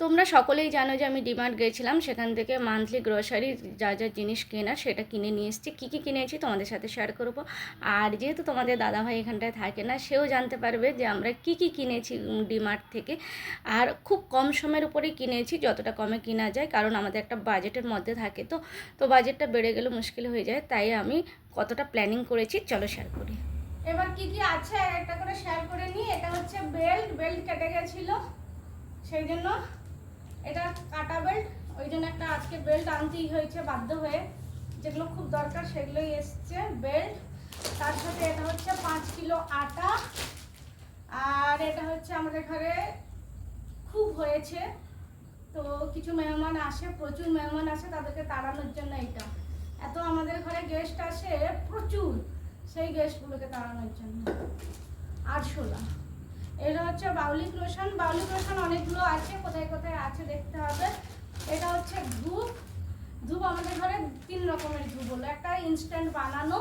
তোমরা সকলেই জানো যে আমি ডিমার্ট গেছিলাম, সেখান থেকে মান্থলি গ্রসারি যা যা জিনিস কেনার সেটা কিনে নিয়ে এসেছি। কী কী কিনেছি তোমাদের সাথে শেয়ার করব। আর যেহেতু তোমাদের দাদাভাই এখানটায় থাকে না, সেও জানতে পারবে যে আমরা কী কী কিনেছি ডিমার্ট থেকে। আর খুব কম সময়ের উপরেই কিনেছি, যতটা কমে কিনা যায়, কারণ আমাদের একটা বাজেটের মধ্যে থাকে তো। তো বাজেটটা বেড়ে গেলে মুশকিল হয়ে যায়, তাই আমি কতটা প্ল্যানিং করেছি, চলো শেয়ার করি। এবার কি কি আছে একটা করে শেয়ার করে নিই। এটা হচ্ছে বেল্ট বেল্ট কেটে গেছিল সেই জন্য এটা কাটা বেল্ট ওই জন্য একটা আজকে বেল্ট আনতেই হয়েছে বাধ্য হয়ে। যেগুলো খুব দরকার সেগুলোই এসছে বেল্ট তার সাথে এটা হচ্ছে পাঁচ কিলো আটা। আর এটা হচ্ছে আমাদের ঘরে খুব হয়েছে। তো কিছু মেহমান আসে, প্রচুর মেহমান আসে তাদেরকে তাড়ানোর জন্য এটা। এত আমাদের ঘরে গেস্ট আসে প্রচুর সেই গেস্টগুলোকে তাড়ানোর জন্য। আরশোলা এটা হচ্ছে বাউলিক লোশন বাউলিক লোশন অনেকগুলো আছে, কোথায় কোথায় আছে দেখতে হবে। এটা হচ্ছে ধূপ। ধূপ আমাদের ঘরে তিন রকমের ধূপ হলো। একটা ইনস্ট্যান্ট বানানো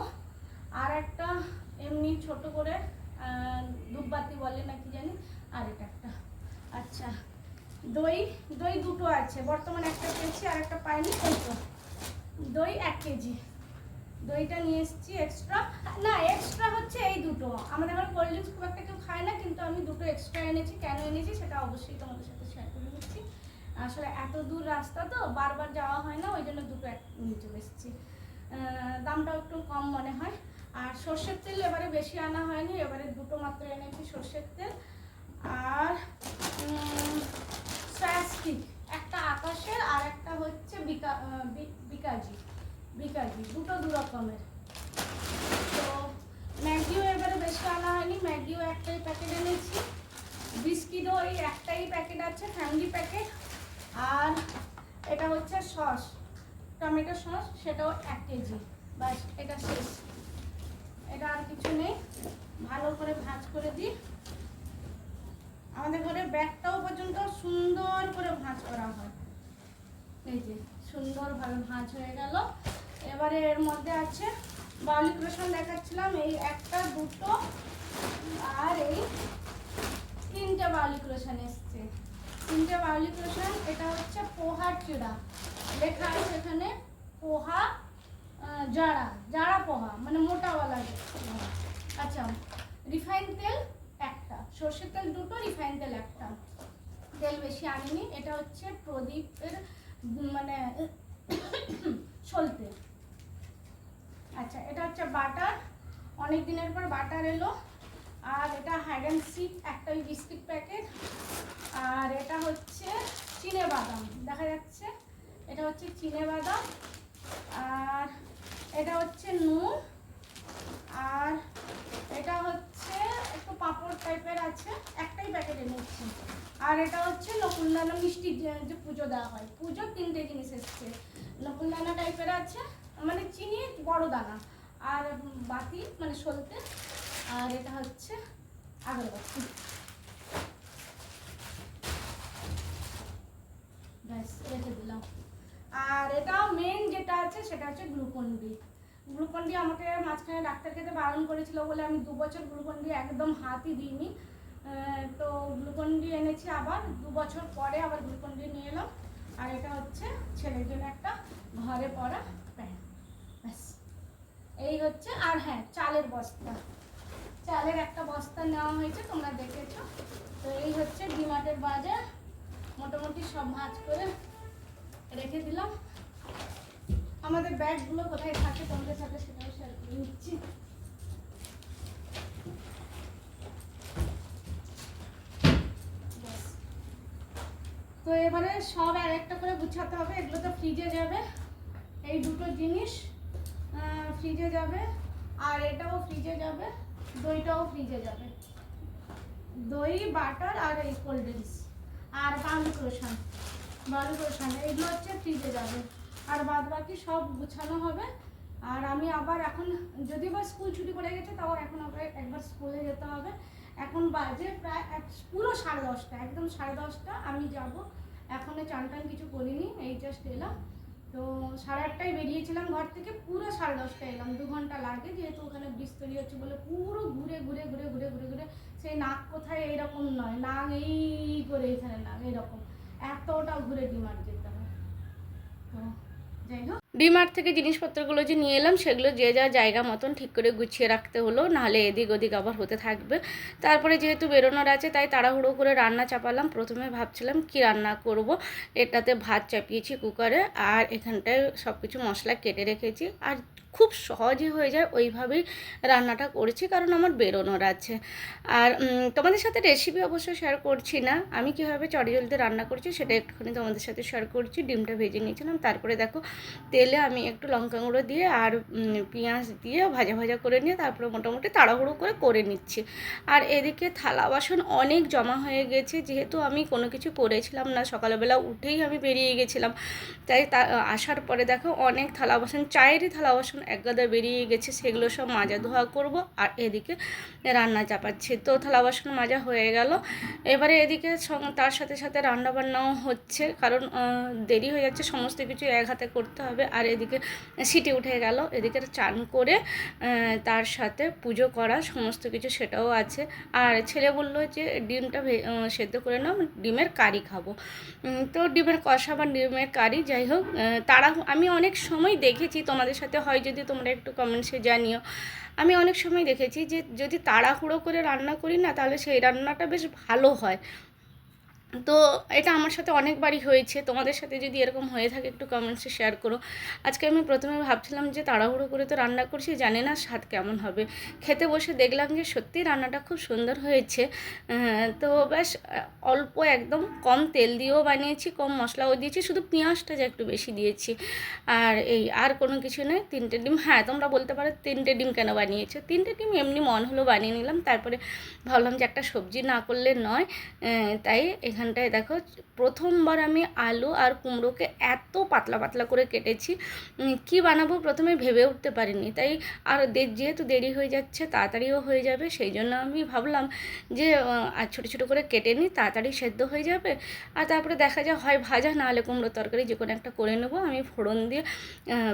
আর একটা এমনি ছোট করে ধূপবাতি বলে নাকি জানি? আর এটা একটা। আচ্ছা দই। দই দুটো আছে। বর্তমানে একটা পেয়েছি আর একটা পাইনি দই এক কেজি। দইটা নিয়ে এসেছি এক্সট্রা না এক্সট্রা হচ্ছে এই দুটো। আমাদের ঘরে কোল্ড ড্রিঙ্কস খুব একটা কেউ খায় না, কিন্তু আমি দুটো এক্সট্রা এনেছি। কেন এনেছি সেটা অবশ্যই তোমাদের সাথে শেয়ার করে নিচ্ছি। আসলে এত দূর রাস্তা তো, বারবার যাওয়া হয় না, ওই জন্য দুটো নিয়ে চলে এসেছি। দামটাও একটু কম মনে হয়। আর সর্ষের তেল এবারে বেশি আনা হয়নি, এবারে দুটো মাত্র এনেছি সর্ষের তেল। আর স্ট্রিক একটা আকাশের আর একটা হচ্ছে বিকা বিকাজি। বিকাজি দুটো দু রকমের তো ম্যাগিও এবারে বেশি আনা হয়নি, ম্যাগিও একটাই প্যাকেট এনেছি। বিস্কিটও এই একটাই প্যাকেট আছে, ফ্যামিলি প্যাকেট আর এটা হচ্ছে সস, টমেটো সস, সেটাও এক কেজি। বাস, এটা শেষ। এটা আর কিছু নেই। ভালো করে ভাজ করে দিই। আমাদের ঘরে ব্যাগটাও পর্যন্ত সুন্দর করে ভাঁজ করা হয়। এই যে সুন্দরভাবে ভাঁজ হয়ে গেল। এবারে এর মধ্যে আছে বাউলি ক্রোশন দেখাচ্ছিলাম। এই একটা, দুটো, আর এই তিনটে বাউলি ক্রোশন এসছে। তিনটে বাউলি ক্রোশন এটা হচ্ছে পোহার চূড়া। লেখা আছে এখানে, পোহা জাড়া জারা পোহা মানে মোটাওয়ালা আচ্ছা রিফাইন তেল একটা, সর্ষের তেল দুটো, রিফাইন তেল একটা। তেল বেশি আনিনি, এটা হচ্ছে প্রদীপের মানে সলতে আচ্ছা এটা হচ্ছে বাটার অনেক দিনের পর বাটার এলো। আর এটা হাইড অ্যান্ড সিক একটা বিস্কিট প্যাকেট আর এটা হচ্ছে চিনে বাদাম, দেখা যাচ্ছে? এটা হচ্ছে চিনে বাদাম। আর এটা হচ্ছে নুন। আর এটা হচ্ছে একটু পাঁপড় টাইপের আছে, একটাই প্যাকেটে নিচ্ছি। আর এটা হচ্ছে নকুলদানা মিষ্টি, যে পুজো দেওয়া হয়। পুজো তিনটে জিনিস এসছে। নকুলদানা টাইপের আছে মানে চিনি, বড় দানা। আর বাতি মানে সলতে। আর এটা হচ্ছে আগরবাতি। রেখে দিলাম। আর এটা মেন যেটা আছে, সেটা হচ্ছে গ্লুকন ডি। গ্লুকন ডি আমাকে মাঝখানে ডাক্তার খেতে বারণ করেছিল বলে আমি দু বছর গ্লুকন ডি একদম হাতই দিইনি। তো গ্লুকন ডি এনেছি আবার। দু বছর পরে আবার গ্লুকন ডি নিয়ে এলাম। আর এটা হচ্ছে ছেলের জন্য একটা ঘরে এই হচ্ছে, আর হ্যাঁ চালের বস্তা। চালের একটা বস্তা নেওয়া হয়েছে, তোমরা দেখেছ। তো এই হচ্ছে ডিমার্টের বাজার। মোটামুটি সব ভাজ করে রেখে দিলাম। আমাদের ব্যাগগুলো কোথায় থাকে তোমাদের সাথে সেটাও শেয়ার করে নিচ্ছি। তো এবারে সব এক একটা করে গুছাতে হবে, এগুলো তো ফ্রিজে যাবে। এই দুটো জিনিস ফ্রিজে যাবে, আর এটাও ফ্রিজে যাবে, দইটাও ফ্রিজে যাবে। দই, বাটার আর এই কোল্ড ড্রিঙ্কস আর বালু ক্রোশন বালু ক্রোশন এইগুলো হচ্ছে ফ্রিজে যাবে। আর বাদ বাকি সব গুছানো হবে। আর আমি আবার এখন, যদি বা স্কুল ছুটি পড়ে গেছে, তাও এখন আবার একবার স্কুলে যেতে হবে। এখন বাজে প্রায় এক, পুরো সাড়ে দশটা, একদম সাড়ে দশটা, আমি যাব। এখনও চান টান কিছু করিনি, এই জাস্ট এলাম। তো সাড়ে আটটায় বেরিয়েছিলাম ঘর থেকে, পুরো সাড়ে দশটায় এলাম, দু ঘণ্টা লাগে যেহেতু ওখানে বীজ তৈরি হচ্ছে বলে পুরো ঘুরে ঘুরে ঘুরে ঘুরে ঘুরে ঘুরে, সেই নাক কোথায় এইরকম নয়, নাক এই করে এখানে নাক, এইরকম। এতটা ঘুরে ডিমান্ড যেতে ডিমার্ট থেকে জিনিসপত্রগুলো যে নিয়ে এলাম, সেগুলো যে যা জায়গা মতন ঠিক করে গুছিয়ে রাখতে হলো, নাহলে এদিক ওদিক আবার হতে থাকবে। তারপরে যেহেতু বেরোনোর আছে, তাই তাড়াহুড়ো করে রান্না চাপালাম। প্রথমে ভাবছিলাম কি রান্না করব? এটাতে ভাত চাপিয়েছি কুকারে, আর এখানটায় সব কিছু মশলা কেটে রেখেছি। আর খুব সহজে হয়ে যায় ওইভাবেই রান্নাটা করেছি, কারণ আমার বেরোনোর আছে। আর তোমাদের সাথে রেসিপি অবশ্য শেয়ার করছি না। আমি কীভাবে চটজলদি রান্না করছি সেটা একটুখানি তোমাদের সাথে শেয়ার করছি। ডিমটা ভেজে নিয়েছিলাম, তারপরে দেখো তেলে আমি একটু লঙ্কা গুঁড়ো দিয়ে আর পেঁয়াজ দিয়ে ভাজা ভাজা করে নিয়ে তারপরে মোটামুটি তাড়াহুড়ো করে করে নিচ্ছি। আর এদিকে থালা বাসন অনেক জমা হয়ে গেছে, যেহেতু আমি কোনো কিছু করেছিলাম না, সকালবেলা উঠেই আমি বেরিয়ে গেছিলাম। তাই তা, আসার পরে দেখো অনেক থালা বাসন, চায়েরই থালা বাসন এক গাদা বেরিয়ে গেছে, সেগুলো সব মাজা ধোয়া করব আর এদিকে রান্না চাপাচ্ছি। তো থালা বাসন মাজা হয়ে গেল। এবারে এদিকে তার সাথে সাথে রান্না বান্নাও হচ্ছে, কারণ দেরি হয়ে যাচ্ছে, সমস্ত কিছু এক হাতে করতে হবে। আর এদিকে সিটি উঠে গেল, এদিকে চান করে তার সাথে পুজো করা সমস্ত কিছু সেটাও আছে। আর ছেলে বলল যে, ডিমটা সেদ্ধ করে নাও, ডিমের কারি খাব। তো ডিমের কষা বা ডিমের কারি, যাই হোক তারা আমি অনেক সময় দেখেছি তোমাদের সাথে, হয় যদি তোমরা একটু কমেন্টসে জানিও। আমি অনেক সময় দেখেছি যে যদি তাড়াহুড়ো করে রান্না করি না, তাহলে সেই রান্নাটা বেশ ভালো হয়। তো এটা আমার সাথে অনেকবারই হয়েছে। তোমাদের সাথে যদি এরকম হয়ে থাকে একটু কমেন্টসে শেয়ার করো। আজকে আমি প্রথমে ভাবছিলাম যে তাড়াহুড়ো করে তো রান্না করছি জানি না স্বাদ কেমন হবে। খেতে বসে দেখলাম যে সত্যি রান্নাটা খুব সুন্দর হয়েছে। তো আহ, অল্প একদম কম তেল দিয়েও বানিয়েছি কম মশলাও দিয়েছি শুধু পেঁয়াজটা যে একটু বেশি দিয়েছি। আর এই আর কোনো কিছু নেই তিনটে ডিম হ্যাঁ তোমরা বলতে পারো তিনটে ডিম কেন বানিয়েছো? তিনটে ডিম এমনি মন হলো বানিয়ে নিলাম তারপরে ভাবলাম যে একটা সবজি না করলে নয় তাই তাই এখানটায় দেখো, প্রথমবার আমি আলু আর কুমড়োকে এত পাতলা পাতলা করে কেটেছি। কি বানাবো প্রথমে ভেবে উঠতে পারিনি। তাই আর যেহেতু দেরি হয়ে যাচ্ছে, তাড়াতাড়িও হয়ে যাবে, সেই জন্য আমি ভাবলাম যে আর ছোটো ছোটো করে কেটে নিই, তাড়াতাড়ি সেদ্ধ হয়ে যাবে। আর তারপরে দেখা যায় হয় ভাজা না হলে কুমড়ো তরকারি যে কোনো একটা করে নেব। আমি ফোড়ন দিয়ে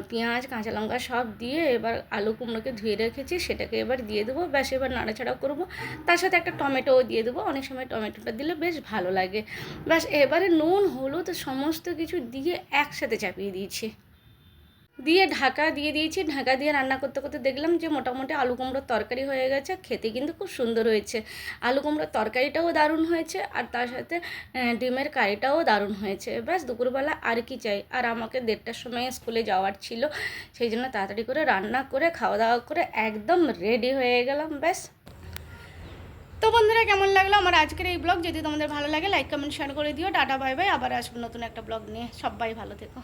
পেঁয়াজ, কাঁচা লঙ্কা সব দিয়ে এবার আলু কুমড়োকে ধুয়ে রেখেছি, সেটাকে এবার দিয়ে দেবো। ব্যাস, এবার নাড়াচাড়া করব। তার সাথে একটা টমেটোও দিয়ে দেবো। অনেক সময় টমেটোটা দিলে বেশ ভালো লাগে। ব্যাস, এবারে নুন, হলুদ সমস্ত কিছু দিয়ে একসাথে চাপিয়ে দিয়েছি। দিয়ে ঢাকা দিয়ে দিয়েছি। ঢাকা দিয়ে রান্না করতে করতে দেখলাম যে মোটামুটি আলু কুমড়োর তরকারি হয়ে গেছে। খেতে কিন্তু খুব সুন্দর হয়েছে। আলু কুমড়োর তরকারিটাও দারুণ হয়েছে আর তার সাথে ডিমের কারিটাও দারুণ হয়েছে। ব্যাস, দুপুরবেলা আর কি চাই? আর আমাকে দেড়টার সময় স্কুলে যাওয়ার ছিল। সেই জন্য তাড়াতাড়ি করে রান্না করে, খাওয়া দাওয়া করে একদম রেডি হয়ে গেলাম। ব্যাস। তো বন্ধুরা, কেমন লাগল আমার আজকের এই ব্লগ যদি তোমাদের ভালো লাগে লাইক কমেন্ট শেয়ার করে দিও। টাটা বাই বাই আবার আসব নতুন একটা ব্লগ নিয়ে। সবাই ভালো থেকো।